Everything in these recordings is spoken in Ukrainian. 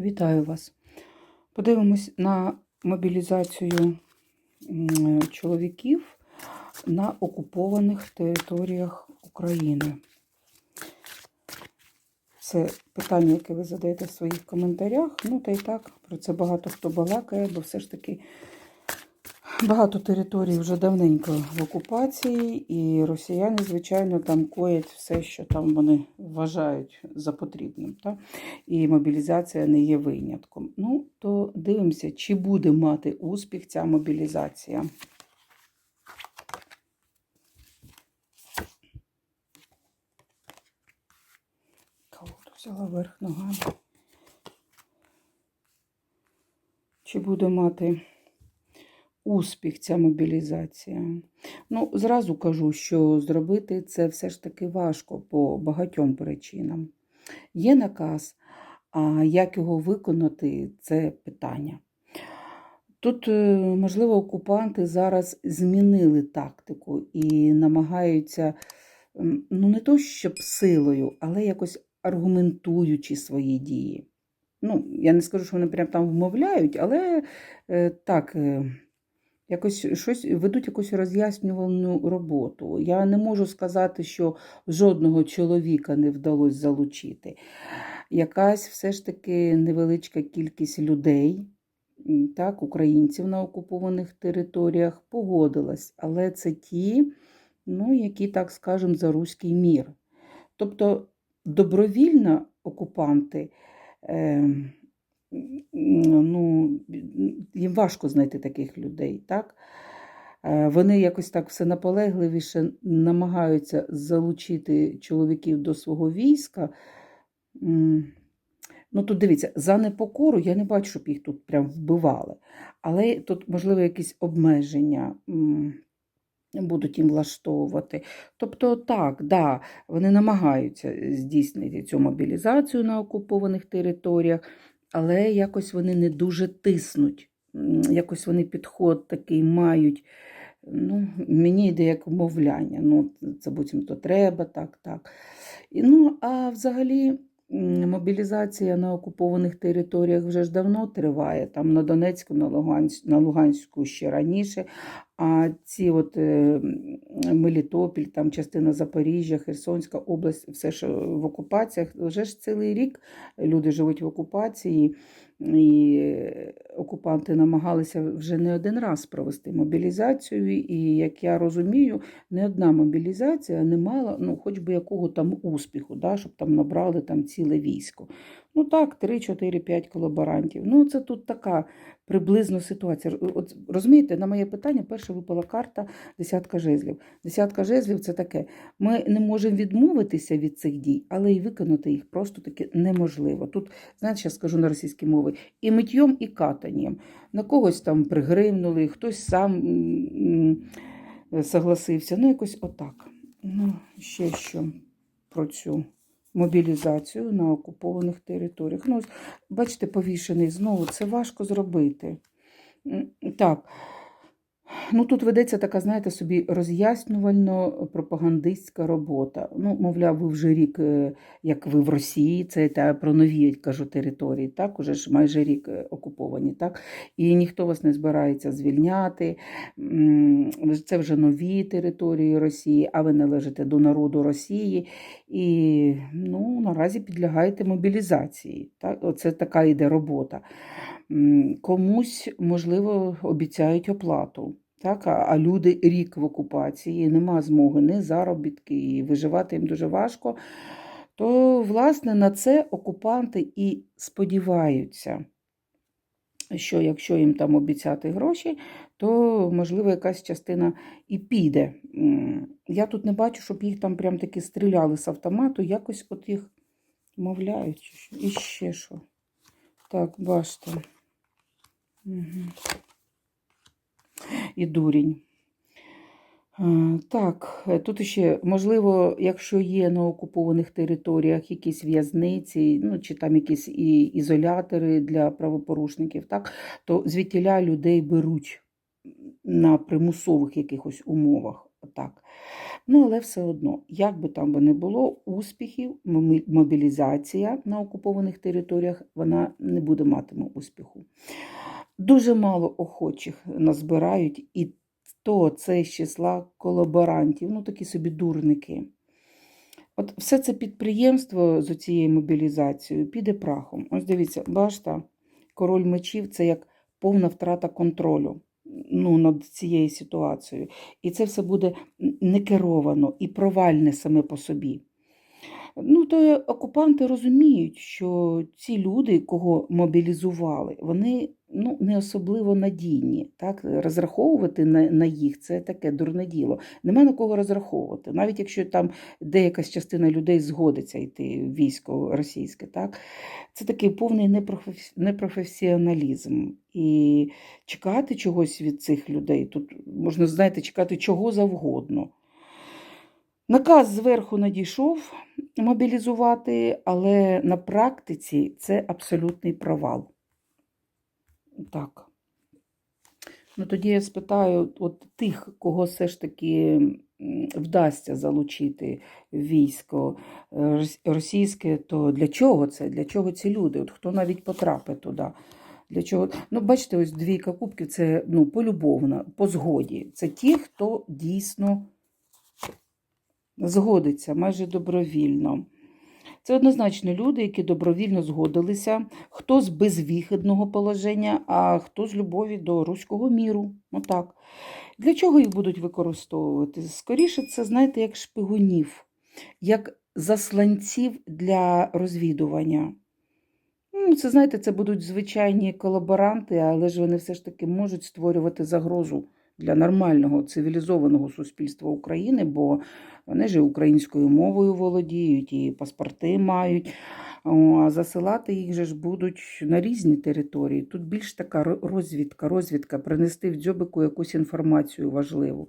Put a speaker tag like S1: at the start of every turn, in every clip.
S1: Вітаю вас. Подивимось на мобілізацію чоловіків на окупованих територіях України. Це питання, яке ви задаєте в своїх коментарях. Ну, та й так, про це багато хто балакає, бо все ж таки багато територій вже давненько в окупації, і росіяни, звичайно, там коять все, що там вони вважають за потрібним. Та? І мобілізація не є винятком. Ну, то дивимося, чи буде мати успіх ця мобілізація. Взяла верх ногами. Чи буде мати успіх ця мобілізація? Ну, зразу кажу, що зробити це все ж таки важко по багатьом причинам. Є наказ, а як його виконати це питання. Тут, е, можливо, окупанти зараз змінили тактику і намагаються, ну не то щоб силою, але якось аргументуючи свої дії. Ну, я не скажу, що вони прям там вмовляють, але е, так, е, якось щось ведуть якусь роз'яснювальну роботу. Я не можу сказати, що жодного чоловіка не вдалося залучити. Якась все ж таки невеличка кількість людей, так, українців на окупованих територіях погодилась, але це ті, ну, які, так скажемо, за руський мір. Тобто добровільно окупанти. Е, ну, їм важко знайти таких людей, так? Е, Вони якось так все наполегливіше намагаються залучити чоловіків до свого війська. Ну, тут дивіться, за непокору я не бачу, щоб їх тут прям вбивали. Але тут, можливо, якісь обмеження будуть їм влаштовувати. Тобто, так, да, вони намагаються здійснити цю мобілізацію на окупованих територіях, але якось вони не дуже тиснуть. Якось вони підход такий мають. Ну, мені йде як вмовляння. Ну, це буцімто треба, так, так. І, ну, а взагалі. Мобілізація на окупованих територіях вже ж давно триває, там на Донецьку, на Луганську, на Луганську ще раніше. А ці от е, Мелітопіль, там частина Запоріжжя, Херсонська область, все ж в окупаціях. Вже ж цілий рік люди живуть в окупації, і окупанти намагалися вже не один раз провести мобілізацію. І як я розумію, не одна мобілізація не мала, ну, хоч би якого там успіху, да, щоб там набрали там ціле військо. Ну так, 3, 4, 5 колаборантів. Ну, це тут така приблизно ситуація. От розумієте, на моє питання перше випала карта десятка жезлів. Десятка жезлів це таке. Ми не можемо відмовитися від цих дій, але і виконати їх просто таки неможливо. Тут, знаєте, я скажу на російській мові, і миттєм, і катанням. На когось там пригримнули, хтось сам согласився. Ну, якось отак. Ну, ще що про цю мобілізацію на окупованих територіях. Ну, бачите, повішений знову, це важко зробити. Так. Ну, тут ведеться така, знаєте, собі роз'яснювально-пропагандистська робота. Ну, мовляв, ви вже рік, е, як ви в Росії, це та про нові кажу території, так, уже ж майже рік е, окуповані, так, і ніхто вас не збирається звільняти. Це вже нові території Росії, а ви належите до народу Росії. І ну, наразі підлягаєте мобілізації. Так? Оце така йде робота. Комусь, можливо, обіцяють оплату. Так, а люди рік в окупації, нема змоги ні заробітки, і виживати їм дуже важко. То, власне, на це окупанти і сподіваються, що якщо їм там обіцяти гроші, то, можливо, якась частина і піде. Я тут не бачу, щоб їх там прям таки стріляли з автомату, якось от їх мовляють. І ще що. Так, бачите. І дурінь. Е, Так, е, тут ще, можливо, якщо є на окупованих територіях якісь в'язниці, ну чи там якісь і ізолятори для правопорушників, так, то звідтіля людей беруть на примусових якихось умовах. так. Ну, але все одно, як би там не було, успіхів, мобілізація на окупованих територіях вона не буде матиме успіху. Дуже мало охочих назбирають, і то це з числа колаборантів, ну такі собі дурники. От все це підприємство з цією мобілізацією піде прахом. Ось дивіться, бачите, король мечів це як повна втрата контролю ну, над цією ситуацією. І це все буде не керовано і провальне саме по собі. Ну, то окупанти розуміють, що ці люди, кого мобілізували, вони ну, не особливо надійні. Так? Розраховувати на, на їх це таке дурне діло. Нема на кого розраховувати. Навіть якщо там деякась частина людей згодиться йти в військо російське, так? це такий повний непрофесі- непрофесіоналізм. І чекати чогось від цих людей, тут можна, знаєте, чекати чого завгодно. Наказ зверху надійшов мобілізувати, але на практиці це абсолютний провал. Так. Ну, тоді я спитаю от тих, кого все ж таки вдасться залучити військо е, російське, то для чого це? Для чого ці люди? От хто навіть потрапить туди? Для чого? Ну, бачите, ось двійка кубків це ну, полюбовно, по згоді. Це ті, хто дійсно згодиться майже добровільно. Це однозначно люди, які добровільно згодилися, хто з безвихідного положення, а хто з любові до руського міру. Отак. Для чого їх будуть використовувати? Скоріше, це, знаєте, як шпигунів, як засланців для розвідування. Ну, Це, знаєте, це будуть звичайні колаборанти, але ж вони все ж таки можуть створювати загрозу для нормального цивілізованого суспільства України, бо вони ж українською мовою володіють, і паспорти мають. А засилати їх же ж будуть на різні території. Тут більш така розвідка, розвідка, принести в дзьобику якусь інформацію важливу.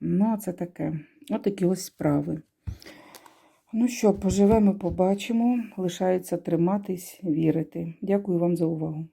S1: Ну, а це таке. Отакі ось справи. Ну що, поживемо, побачимо. Лишається триматись, вірити. Дякую вам за увагу.